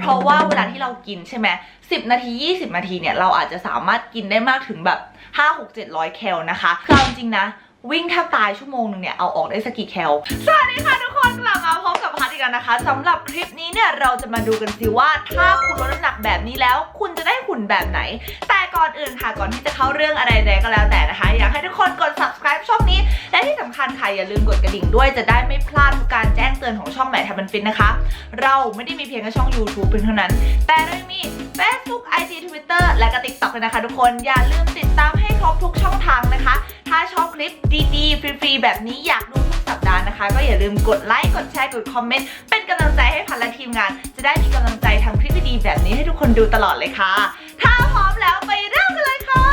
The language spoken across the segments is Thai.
เพราะว่าเวลาที่เรากินใช่ไหมสิบนาที 20 นาทีเนี่ย เราอาจจะสามารถกินได้มากถึงแบบ5 6 700แคลนะคะคือเอาจริงนะ วิ่งแทบตายชั่วโมงหนึ่งเนี่ย เอาออกได้สักกี่แคลสวัสดีค่ะทุกคนกลับมาพบกับพัท อีกแล้วนะคะสำหรับคลิปนี้เนี่ยเราจะมาดูกันสิว่าถ้าคุณลดน้ำหนักแบบนี้แล้ว คุณจะได้หุ่นแบบไหน แต่ก่อนอื่นค่ะก่อนที่จะเข้าเรื่องอะไรใดก็แล้วแต่นะคะ อยากให้ทุกคนกด subscribe ช่องนี้ และที่สำคัญค่ะอย่าลืมกดกระดิ่งด้วยจะได้ไม่พลาดการแจ้งเตือนของช่องแหม่ทำมันฟินนะคะ เราไม่ได้มีเพียงแค่ช่อง YouTube เพียงเท่านั้น แต่เรายังมี Facebook IG Twitter และก็ TikTok เลยนะคะทุกคนอย่าลืมติดตามให้ครบทุกช่องทางนะคะ ถ้าชอบคลิปดีๆฟรีๆแบบนี้อยากดู นะคะ ก็อย่าลืมกดไลค์กดแชร์กดคอมเมนต์เป็นกำลังใจให้พันและทีมงาน จะได้มีกำลังใจทำคลิปดีๆแบบนี้ให้ทุกคนดูตลอดเลยค่ะ ถ้าพร้อมแล้วไปเริ่มกันเลยค่ะ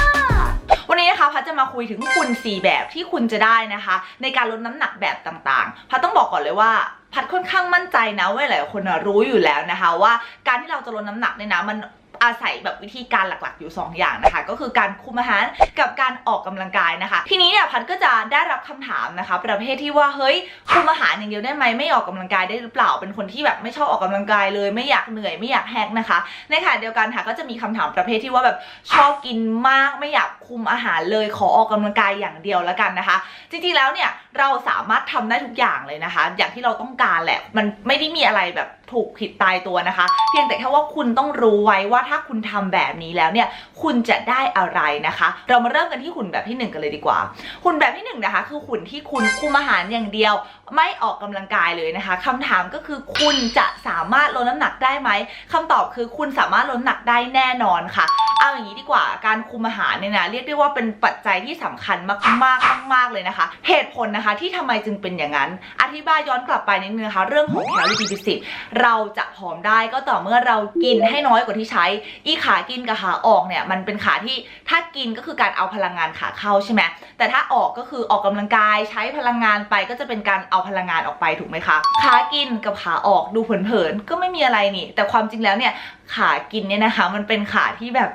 วันนี้นะคะพัดจะมาคุยถึงคุณ4แบบที่คุณจะได้นะคะ ในการลดน้ำหนักแบบต่างๆพัดต้องบอกก่อนเลยว่าพัดค่อนข้างมั่นใจนะว่าหลายคนรู้อยู่แล้วนะคะ ว่าการที่เราจะลดน้ำหนักเนี่ยนะมัน อาศัยแบบวิธีการหลักๆอยู่ 2 อย่างนะคะ ก็คือการคุมอาหารกับการออกกำลังกายนะคะ ทีนี้เนี่ยพัดก็จะได้รับคำถามนะคะ ประเภทที่ว่าเฮ้ยคุมอาหารอย่างเดียวได้ไหมไม่ออกกำลังกายได้หรือเปล่า เป็นคนที่แบบไม่ชอบออกกำลังกายเลยไม่อยากเหนื่อยไม่อยากแฮกนะคะในขณะเดียวกันค่ะก็จะมีคำถามประเภทที่ว่าแบบชอบกินมากไม่อยากคุมอาหารเลยขอออกกำลังกายอย่างเดียวแล้วกันนะคะ จริงๆแล้วเนี่ยเราสามารถทำได้ทุกอย่างเลยนะคะ อย่างที่เราต้องการแหละมันไม่ได้มีอะไรแบบถูกผิดตายตัวนะคะ เพียงแต่แค่ว่าคุณต้องรู้ไว้ว่าถ้าาคุณทำแบบนี้แล้วเนี่ยคุณจะได้อะไรนะคะ เรามาเริ่มกันที่หุ่นแบบที่หนึ่งกันเลยดีกว่า หุ่นแบบที่หนึ่งนะคะคือหุ่นที่คุณคุมอาหารอย่างเดียว ไม่ออกกำลังกายเลยนะคะคำถามก็คือคุณจะสามารถลดน้ำหนักได้ไหมคำตอบคือคุณสามารถลดน้ำหนักได้แน่นอนค่ะเอาอย่างนี้ดีกว่าการคุมอาหารเนี่ยนะเรียกได้ว่าเป็นปัจจัยที่สำคัญมากๆมากๆเลยนะคะ เหตุผลนะคะที่ทำไมจึงเป็นอย่างนั้น อธิบายย้อนกลับไปนิดนึงนะคะเรื่องของแคลอรี่ดิฟิเราจะผอมได้ก็ต่อเมื่อเรากินให้น้อยกว่าที่ใช้อีขากินกับขาออกเนี่ยมันเป็นขาที่ถ้ากินก็คือการเอาพลังงานขาเข้าใช่ไหมแต่ถ้าออกก็คือออกกำลังกายใช้พลังงานไปก็จะเป็นการเอาพลังงานออกไปถูกไหมคะขากินกับขาออกดูเผินๆก็ไม่มีอะไรนี่ แต่ความจริงแล้วเนี่ยขากินเนี่ยนะคะ มันเป็นขาที่แบบ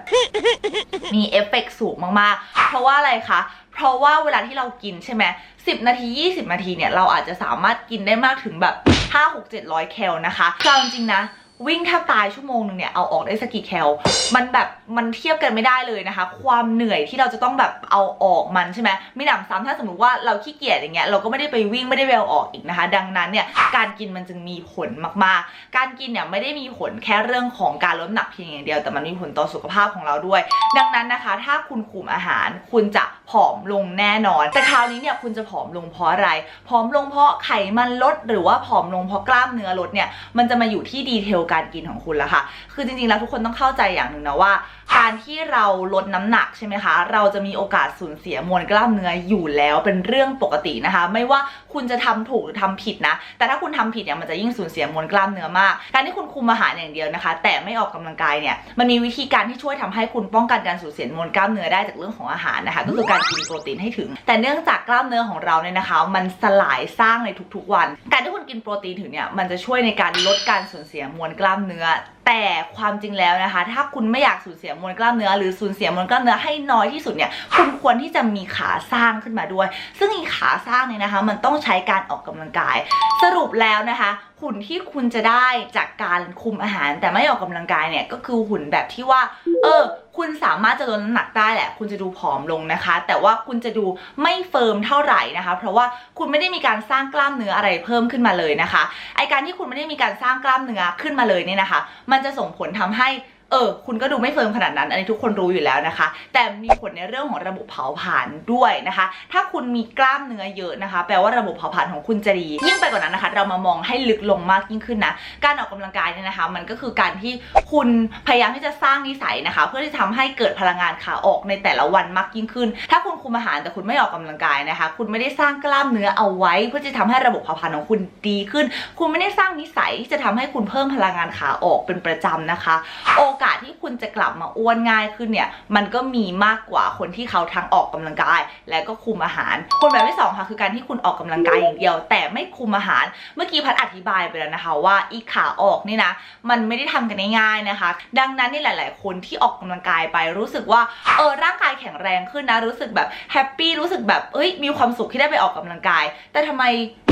มีเอฟเฟกต์สูงมากๆ เพราะว่าอะไรคะ เพราะว่าเวลาที่เรากินใช่ไหม10นาที 20 นาทีเนี่ย เราอาจจะสามารถกินได้มากถึงแบบ 5 6 700 แคลนะคะเราจริงๆนะ วิ่งแทบตายชั่วโมงหนึ่งเนี่ยเอาออกได้สักกี่แคล มันแบบมันเทียบกันไม่ได้เลยนะคะ ความเหนื่อยที่เราจะต้องแบบเอาออกมันใช่ไหมไม่หนำซ้ำถ้าสมมติว่าเราขี้เกียจอย่างเงี้ยเราก็ไม่ได้ไปวิ่งไม่ได้ไปเอาออกอีกนะคะ ดังนั้นเนี่ยการกินมันจึงมีผลมากๆ การกินเนี่ยไม่ได้มีผลแค่เรื่องของการลดน้ำหนักเพียงอย่างเดียวแต่มันมีผลต่อสุขภาพของเราด้วย ดังนั้นนะคะ ถ้าคุณคุมอาหารคุณจะผอมลงแน่นอน แต่คราวนี้เนี่ยคุณจะผอมลงเพราะอะไรผอมลงเพราะไขมันลด หรือว่าผอมลงเพราะกล้ามเนื้อลดเนี่ยมันจะมาอยู่ที่ดีเทลการกินของคุณแล้วค่ะ คือจริงๆแล้วทุกคนต้องเข้าใจอย่างหนึ่งนะว่า การที่เราลดน้ำหนักใช่ไหมคะ เราจะมีโอกาสสูญเสียมวลกล้ามเนื้ออยู่แล้วเป็นเรื่องปกตินะคะ ไม่ว่าคุณจะทำถูกหรือทำผิดนะ แต่ถ้าคุณทำผิดเนี่ยมันจะยิ่งสูญเสียมวลกล้ามเนื้อมาก การที่คุณคุมอาหารอย่างเดียวนะคะ แต่ไม่ออกกำลังกายเนี่ย มันมีวิธีการที่ช่วยทำให้คุณป้องกันการสูญเสียมวลกล้ามเนื้อได้จากเรื่องของอาหารนะคะ ก็คือการกินโปรตีนให้ถึง แต่เนื่องจากกล้ามเนื้อของเราเนี่ยนะคะ มันสลายสร้างในทุกๆวัน การที่คุณกินโปรตีนถึงเนี่ย มันจะช่วยในการลดการสูญเสียมวลล้ามเนื้อ แต่ความจริงแล้วนะคะ ถ้าคุณไม่อยากสูญเสียมวลกล้ามเนื้อ หรือสูญเสียมวลกล้ามเนื้อให้น้อยที่สุดเนี่ยคุณควรที่จะมีขาสร้างขึ้นมาด้วย ซึ่งอีขาสร้างเนี่ยนะคะ มันต้องใช้การออกกำลังกาย สรุปแล้วนะคะหุ่นที่คุณจะได้จากการคุมอาหารแต่ไม่ออกกำลังกายเนี่ยก็คือหุ่นแบบที่ว่า เออ คุณสามารถจะลดน้ำหนักได้แหละ คุณจะดูผอมลงนะคะ แต่ว่าคุณจะดูไม่เฟิร์มเท่าไหร่นะคะ เพราะว่าคุณไม่ได้มีการสร้างกล้ามเนื้ออะไรเพิ่มขึ้นมาเลยนะคะไอการที่คุณไม่ได้มีการสร้างกล้ามเนื้อขึ้นมาเลยเนี่ยนะคะ มันจะส่งผลทำให้ เออ คุณก็ดูไม่เฟิร์มขนาดนั้น อันนี้ทุกคนรู้อยู่แล้วนะคะ แต่มีผลในเรื่องของระบบเผาผลาญด้วยนะคะ ถ้าคุณมีกล้ามเนื้อเยอะนะคะ แปลว่าระบบเผาผลาญของคุณจะดี ยิ่งไปกว่านั้นนะคะ เรามามองให้ลึกลงมากยิ่งขึ้นนะ การออกกำลังกายเนี่ยนะคะ มันก็คือการที่คุณพยายามที่จะสร้างนิสัยนะคะ เพื่อที่จะทำให้เกิดพลังงานขาออกในแต่ละวันมากยิ่งขึ้น ถ้าคุณคุมอาหารแต่คุณไม่ออกกำลังกายนะคะ คุณไม่ได้สร้างกล้ามเนื้อเอาไว้ เพื่อจะทำให้ระบบเผาผลาญของคุณดีขึ้น คุณไม่ได้สร้างนิสัยที่จะทำให้คุณเพิ่มพลังงานขาออกเป็นประจำนะคะโออกาสที่คุณจะกลับมาอ้วนง่ายขึ้นเนี่ยมันก็มีมากกว่าคนที่เขาทั้งออกกำลังกาย และก็คุมอาหาร คนแบบที่สองค่ะคือการที่คุณออกกำลังกายอย่างเดียว แต่ไม่คุมอาหาร เมื่อกี้พัดอธิบายไปแล้วนะคะว่าอีขาออกนี่นะมันไม่ได้ทำกันง่ายๆนะคะ ดังนั้นนี่หลาย ๆ คนที่ออกกำลังกายไปรู้สึกว่าเออร่างกายแข็งแรงขึ้นนะรู้สึกแบบแฮปปี้รู้สึกแบบเอ้ยมีความสุขที่ได้ไปออกกำลังกาย แต่ทำไม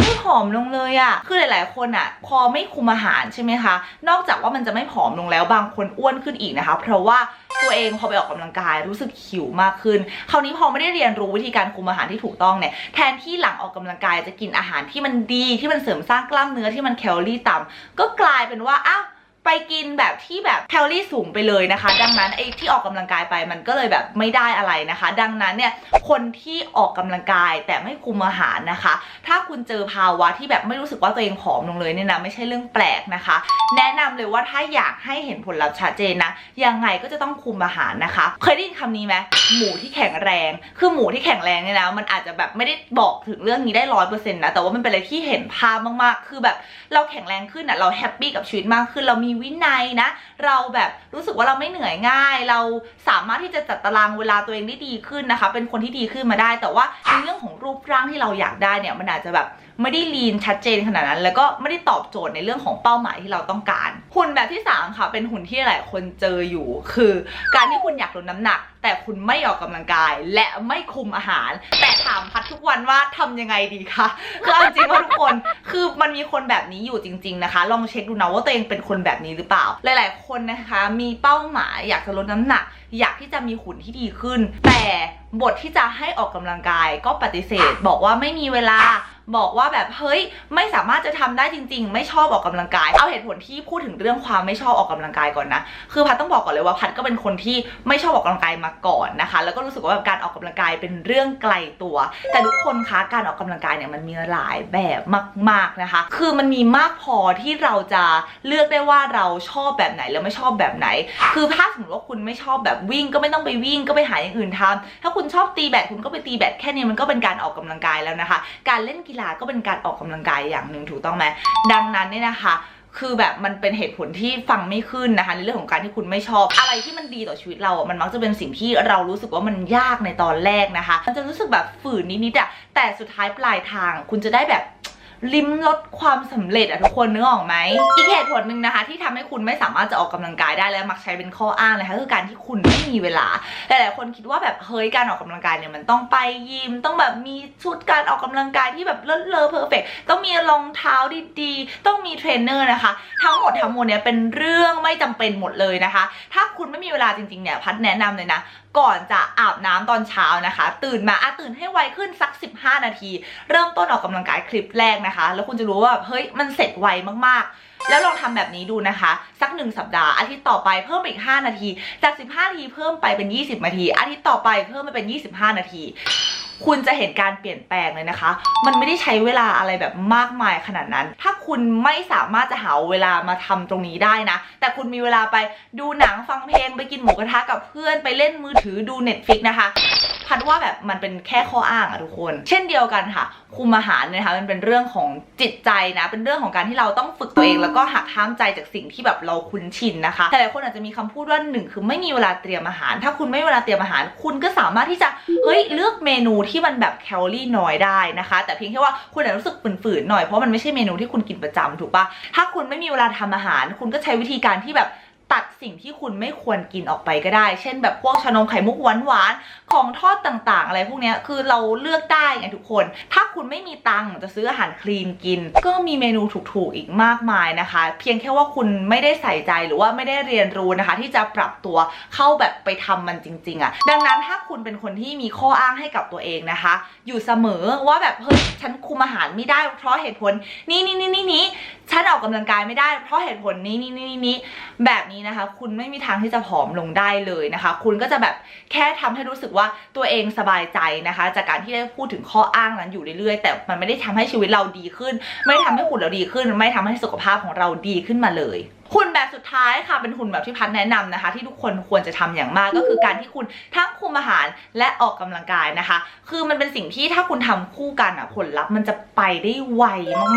ไม่ผอมลงเลยอะคือหลาย ๆ คนอะพอไม่คุมอาหารใช่ไหมคะ นอกจากว่ามันจะไม่ผอมลงแล้วบางคนอ้วนขึ้นอีกนะคะ เพราะว่าตัวเองพอไปออกกำลังกายรู้สึกหิวมากขึ้น คราวนี้พอไม่ได้เรียนรู้วิธีการคุมอาหารที่ถูกต้องเนี่ยแทนที่หลังออกกำลังกายจะกินอาหารที่มันดีที่มันเสริมสร้างกล้ามเนื้อที่มันแคลอรี่ต่ำก็กลายเป็นว่าอ้าว ไปกินแบบที่แบบแคลอรี่สูงไปเลยนะคะ ดังนั้นไอ้ที่ออกกำลังกายไปมันก็เลยแบบไม่ได้อะไรนะคะ ดังนั้นเนี่ยคนที่ออกกำลังกายแต่ไม่คุมอาหารนะคะ ถ้าคุณเจอภาวะที่แบบไม่รู้สึกว่าตัวเองผอมลงเลยเนี่ยนะไม่ใช่เรื่องแปลกนะคะ แนะนำเลยว่าถ้าอยากให้เห็นผลลัพธ์ชัดเจนนะยังไงก็จะต้องคุมอาหารนะคะ เคยได้ยินคำนี้ไหมหมูที่แข็งแรง คือหมูที่แข็งแรงเนี่ยนะมันอาจจะแบบไม่ได้บอกถึงเรื่องนี้ได้ร้อยเปอร์เซ็นต์นะแต่ว่ามันเป็นอะไรที่เห็นภาพมากๆ คือแบบเราแข็งแรงขึ้นอะเราแฮปปี้กับชีวิตมากขึ้นเรามีวินัยนะ เราแบบรู้สึกว่าเราไม่เหนื่อยง่าย เราสามารถที่จะจัดตารางเวลาตัวเองได้ดีขึ้นนะคะ เป็นคนที่ดีขึ้นมาได้ แต่ว่าในเรื่องของรูปร่างที่เราอยากได้เนี่ยมันอาจจะแบบไม่ได้ลีนชัดเจนขนาดนั้น แล้วก็ไม่ได้ตอบโจทย์ในเรื่องของเป้าหมายที่เราต้องการ หุ่นแบบที่สามค่ะเป็นหุ่นที่หลายคนเจออยู่ คือ การที่คุณอยากลดน้ำหนักแต่คุณไม่ออกกำลังกายและไม่คุมอาหาร แต่ถามพัดทุกวันว่าทำยังไงดีคะคือเอาจริงว่าทุกคนคือมันมีคนแบบนี้อยู่จริง ๆนะคะ ลองเช็คดูนะว่าตัวเองเป็นคนแบบนี้หรือเปล่า หลาย ๆ คนนะคะ มีเป้าหมายอยากจะลดน้ำหนักอยากที่จะมีหุ่นที่ดีขึ้น แต่บทที่จะให้ออกกำลังกายก็ปฏิเสธ บอกว่าไม่มีเวลาบอกว่าแบบเฮ้ยไม่สามารถจะทำได้จริง ๆ ไม่ชอบออกกำลังกาย เอาเหตุผลที่พูดถึงเรื่องความไม่ชอบออกกำลังกายก่อนนะ คือพัดต้องบอกก่อนเลยว่าพัดก็เป็นคนที่ไม่ชอบออกกำลังกายมาก่อนนะคะ แล้วก็รู้สึกว่าแบบการออกกำลังกายเป็นเรื่องไกลตัว แต่ทุกคนคะการออกกำลังกายเนี่ยมันมีหลายแบบมาก ๆนะคะ คือมันมีมากพอที่เราจะเลือกได้ว่าเราชอบแบบไหนแล้วไม่ชอบแบบไหน คือถ้าสมมติว่าคุณไม่ชอบแบบวิ่งก็ไม่ต้องไปวิ่งก็ไปหาอย่างอื่นทำถ้าคุณชอบตีแบดคุณก็ไปตีแบดแค่นี้มันก็เป็นการออกกำลังกายแล้วนะคะ การเล่นกีฬาก็เป็นการออกกำลังกายอย่างหนึ่งถูกต้องไหมดังนั้นเนี่ยนะคะคือแบบมันเป็นเหตุผลที่ฟังไม่ขึ้นนะคะในเรื่องของการที่คุณไม่ชอบ อะไรที่มันดีต่อชีวิตเราอะมันมักจะเป็นสิ่งที่เรารู้สึกว่ามันยากในตอนแรกนะคะ มันจะรู้สึกแบบฝืนนิดๆอะแต่สุดท้ายปลายทางคุณจะได้แบบ ลิ้มรสความสำเร็จอะทุกคนนึกออกไหมอีกเหตุผลหนึ่งนะคะ ที่ทำให้คุณไม่สามารถจะออกกำลังกายได้และมักใช้เป็นข้ออ้างนะคะคือการที่คุณไม่มีเวลาหลายๆคนคิดว่าแบบเฮ้ยการออกกำลังกายเนี่ยมันต้องไปยิมต้องแบบมีชุดการออกกำลังกายที่แบบเลิศเลอเพอร์เฟกต้องมีรองเท้าดีๆต้องมีเทรนเนอร์นะคะ ทั้งหมดทั้งมวลเนี่ยเป็นเรื่องไม่จำเป็นหมดเลยนะคะ ถ้าคุณไม่มีเวลาจริงๆเนี่ยพัดแนะนำเลยนะก่อนจะอาบน้ำตอนเช้านะคะ ตื่นมาอาตื่นให้ไวขึ้นสัก 15 นาที เริ่มต้นออกกำลังกายคลิปแรกนะคะ แล้วคุณจะรู้ว่าเฮ้ยมันเสร็จไวมากๆ แล้วลองทำแบบนี้ดูนะคะ สักหนึ่งสัปดาห์อาทิตย์ต่อไปเพิ่มอีก 5 นาที จาก 15 นาทีเพิ่มไปเป็น 20 นาที อาทิตย์ต่อไปเพิ่มไปเป็น 25 นาที คุณจะเห็นการเปลี่ยนแปลงเลยนะคะ มันไม่ได้ใช้เวลาอะไรแบบมากมายขนาดนั้น ถ้าคุณไม่สามารถจะหาเวลามาทำตรงนี้ได้นะ แต่คุณมีเวลาไปดูหนังฟังเพลงไปกินหมูกระทะกับเพื่อนไปเล่นมือถือดู Netflix นะคะ พัดว่าแบบมันเป็นแค่ข้ออ้างอะทุกคน เช่นเดียวกันค่ะ คุมอาหารเนยนะคะมันเป็นเรื่องของจิตใจนะ เป็นเรื่องของการที่เราต้องฝึกตัวเอง แล้วก็หักห้ามใจจากสิ่งที่แบบเราคุ้นชินนะคะแต่หลายคนอาจจะมีคำพูดว่าหนึ่งคือไม่มีเวลาเตรียมอาหาร ถ้าคุณไม่มีเวลาเตรียมอาหาร คุณก็สามารถที่จะเฮ้ยเลือกเมนูที่มันแบบแคลอรี่น้อยได้นะคะ แต่เพียงแค่ว่าคุณอาจจะรู้สึกฝืนๆหน่อยเพราะมันไม่ใช่เมนูที่คุณกินประจำถูกปะถ้าคุณไม่มีเวลาทำอาหาร คุณก็ใช้วิธีการที่แบบ ตัดสิ่งที่คุณไม่ควรกินออกไปก็ได้ เช่นแบบพวกชานมไข่มุกหวานๆ ของทอดต่างๆ อะไรพวกนี้คือเราเลือกได้ไงทุกคน ถ้าคุณไม่มีตังค์จะซื้ออาหารคลีนกิน ก็มีเมนูถูกๆอีกมากมายนะคะ เพียงแค่ว่าคุณไม่ได้ใส่ใจหรือว่าไม่ได้เรียนรู้นะคะ ที่จะปรับตัวเข้าแบบไปทำมันจริง ๆอะ่ะ ดังนั้นถ้าคุณเป็นคนที่มีข้ออ้างให้กับตัวเองนะคะ อยู่เสมอว่าแบบเฮ้ยฉันคุมอาหารไม่ได้เพราะเหตุผลนี้นี่นี่นี่นี่ฉันออกกำลังกายไม่ได้เพราะเหตุผลนี้นี่นี่นี่แบบนี้นะคะ คุณไม่มีทางที่จะผอมลงได้เลยนะคะ คุณก็จะแบบแค่ทำให้รู้สึกว่าตัวเองสบายใจนะคะ จากการที่ได้พูดถึงข้ออ้างนั้นอยู่เรื่อยๆ แต่มันไม่ได้ทำให้ชีวิตเราดีขึ้น ไม่ได้ทำให้หุ่นเราดีขึ้น ไม่ทำให้สุขภาพของเราดีขึ้นมาเลย หุ่นแบบสุดท้ายค่ะเป็นหุ่นแบบที่พัดแนะนำนะคะ ที่ทุกคนควรจะทำอย่างมากก็คือการที่คุณทั้งคุมอาหารและออกกำลังกายนะคะ คือมันเป็นสิ่งที่ถ้าคุณทำคู่กันอะผลลัพธ์มันจะไปได้ไว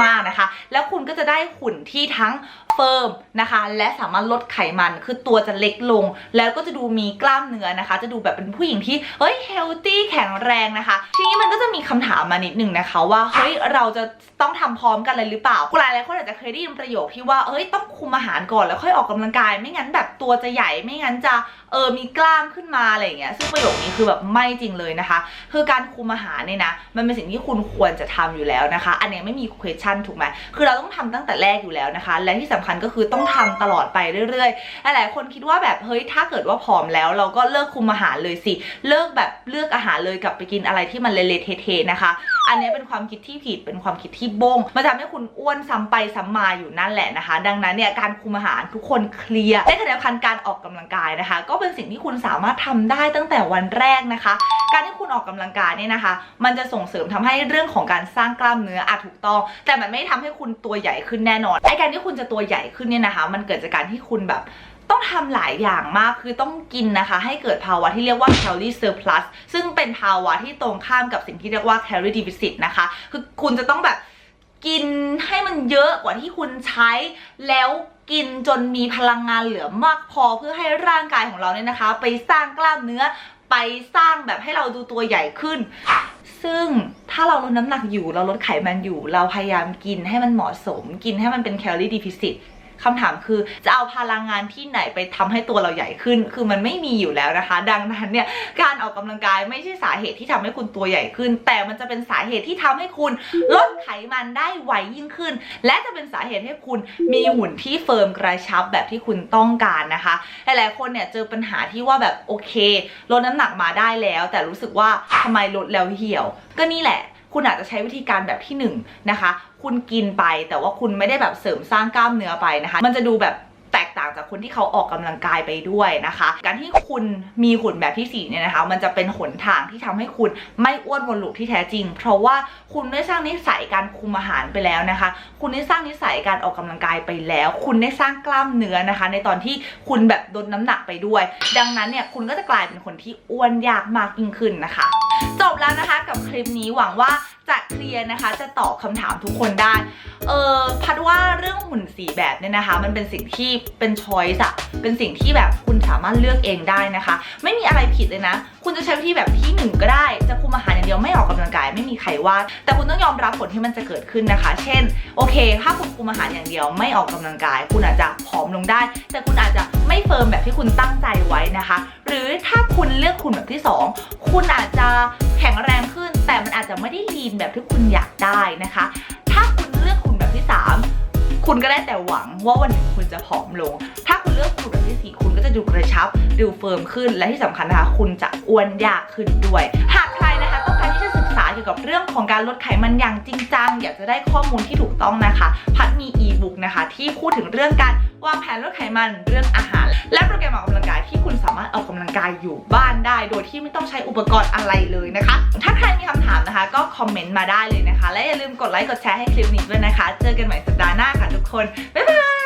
มากๆนะคะ แล้วคุณก็จะได้หุ่นที่ทั้งเฟิร์มนะคะ และสามารถลดไขมันคือตัวจะเล็กลง แล้วก็จะดูมีกล้ามเนื้อนะคะ จะดูแบบเป็นผู้หญิงที่เฮ้ยเฮลตี้แข็งแรงนะคะ ทีนี้มันก็จะมีคำถามมานิดหนึ่งนะคะ ว่าเฮ้ยเราจะต้องทำพร้อมกันเลยหรือเปล่าหลายหลายๆคนอาจจะเคยได้ยินประโยคที่ว่าเฮ้ยต้องคุมอาหารก่อนแล้วค่อยออกกกำลังกาย ไม่งั้นแบบตัวจะใหญ่ไม่งั้นจะเออมีกล้ามขึ้นมาอะไรอย่างเงี้ยซึ่งประโยคนี้คือแบบไม่จริงเลยนะคะ คือการคุมอาหารเนี่ยนะมันเป็นสิ่งที่คุณควรจะทำอยู่แล้วนะคะ อันนี้ไม่มี question ถูกไหมคือเราต้องทำตั้งแต่แรกอยู่แล้วนะคะ และที่สำคัญก็คือต้องทำตลอดไปเรื่อยๆหลายๆคนคิดว่าแบบเฮ้ยถ้าเกิดว่าผอมแล้ว เราก็เลิกคุมอาหารเลยสิเลิกแบบเลือกอาหารเลยกลับไปกินอะไรที่มันเละเทๆนะคะอันนี้เป็นความคิดที่ผิดเป็นความคิดที่บงมันทำให้คุณอ้วนซ้ำไปซ้ำมาอยู่นั่นแหละนะคะ ดังนั้นเนี่ยการคุมอาหารทุกคนเคลียร์ในขณะเดียวกันการออกกำลังกายนะคะ ก็เป็นสิ่งที่คุณสามารถทำได้ตั้งแต่วันแรกนะคะ การที่คุณออกกำลังกายเนี่ยนะคะ มันจะส่งเสริมทำให้เรื่องของการสร้างกล้ามเนื้ออะถูกต้อง แต่มันไม่ทำให้คุณตัวใหญ่ขึ้นแน่นอนไอการที่คุณจะตัวใหญ่ขึ้นเนี่ยนะคะ มันเกิดจากการที่คุณแบบต้องทำหลายอย่างมากคือต้องกินนะคะ ให้เกิดภาวะที่เรียกว่า calorie surplus ซึ่งเป็นภาวะที่ตรงข้ามกับสิ่งที่เรียกว่า calorie deficit นะคะ คือคุณจะต้องแบบกินให้มันเยอะกว่าที่คุณใช้แล้ว กินจนมีพลังงานเหลือมากพอเพื่อให้ร่างกายของเราเนี่ยนะคะ ไปสร้างกล้ามเนื้อไปสร้างแบบให้เราดูตัวใหญ่ขึ้น ซึ่งถ้าเราลดน้ำหนักอยู่เราลดไขมันอยู่ เราพยายามกินให้มันเหมาะสม กินให้มันเป็นแคลอรี่ดิฟิซิต คำถามคือจะเอาพลังงานที่ไหนไปทำให้ตัวเราใหญ่ขึ้น คือมันไม่มีอยู่แล้วนะคะ ดังนั้นเนี่ยการออกกำลังกายไม่ใช่สาเหตุที่ทำให้คุณตัวใหญ่ขึ้น แต่มันจะเป็นสาเหตุที่ทำให้คุณลดไขมันได้ไวยิ่งขึ้น และจะเป็นสาเหตุให้คุณมีหุ่นที่เฟิร์มกระชับแบบที่คุณต้องการนะคะหลายๆคนเนี่ยเจอปัญหาที่ว่าแบบโอเคลดน้ำหนักมาได้แล้ว แต่รู้สึกว่าทำไมลดแล้วเหี่ยว ก็นี่แหละ คุณอาจจะใช้วิธีการแบบที่หนึ่งนะคะ คุณกินไปแต่ว่าคุณไม่ได้แบบเสริมสร้างกล้ามเนื้อไปนะคะ มันจะดูแบบแตกต่างจากคนที่เขาออกกำลังกายไปด้วยนะคะ การที่คุณมีหุ่นแบบที่สี่เนี่ยนะคะ มันจะเป็นหนทางที่ทำให้คุณไม่อ้วนวนลูปที่แท้จริง เพราะว่าคุณได้สร้างนิสัยการคุมอาหารไปแล้วนะคะ คุณได้สร้างนิสัยการออกกำลังกายไปแล้ว คุณได้สร้างกล้ามเนื้อนะคะ ในตอนที่คุณแบบลดน้ำหนักไปด้วย ดังนั้นเนี่ยคุณก็จะกลายเป็นคนที่อ้วนยากมากยิ่งขึ้นนะคะ จบแล้วนะคะกับคลิปนี้หวังว่าจะเคลียร์นะคะ จะตอบคำถามทุกคนได้ เออพัดว่าเรื่องหุ่นสีแบบเนี่ยนะคะ มันเป็นสิ่งที่เป็นช้อยส์อะเป็นสิ่งที่แบบคุณสามารถเลือกเองได้นะคะ ไม่มีอะไรผิดเลยนะ คุณจะใช้วิธีแบบที่หนึ่งก็ได้ จะคุมอาหารอย่างเดียวไม่ออกกำลังกายไม่มีใครว่า แต่คุณต้องยอมรับผลที่มันจะเกิดขึ้นนะคะ เช่น โอเค ถ้าคุณคุมอาหารอย่างเดียวไม่ออกกำลังกาย คุณอาจจะผอมลงได้ แต่คุณอาจจะไม่เฟิร์มแบบที่คุณตั้งใจไว้นะคะ หรือถ้าคุณเลือกคุณแบบที่สอง คุณอาจจะแข็งแรงขึ้น แต่มันอาจจะไม่ได้ลีนแบบที่คุณอยากได้นะคะ ถ้าคุณเลือกคุณแบบที่สามคุณก็ได้แต่หวังว่าวันหนึ่งคุณจะผอมลง ถ้าคุณเลือกคุณแบบที่สี่คุณก็จะดูกระชับ ดูเฟิร์มขึ้น และที่สำคัญนะคะ คุณจะอ้วนยากขึ้นด้วย หากใครนะคะต้องการที่จะศึกษาเกี่ยวกับเรื่องของการลดไขมันอย่างจริงจัง อยากจะได้ข้อมูลที่ถูกต้องนะคะ พัดมีอีบุ๊กนะคะที่พูดถึงเรื่องการวางแผนลดไขมันเรื่องอาหาร และโปรแกรมออกกำลังกายที่คุณสามารถออกกำลังกายอยู่บ้านได้ โดยที่ไม่ต้องใช้อุปกรณ์อะไรเลยนะคะ ถ้าใครมีคำถามนะคะ ก็คอมเมนต์มาได้เลยนะคะ และอย่าลืมกดไลค์กดแชร์ให้คลิปนี้ด้วยนะคะ เจอกันใหม่สัปดาห์หน้าค่ะทุกคน บ๊ายบาย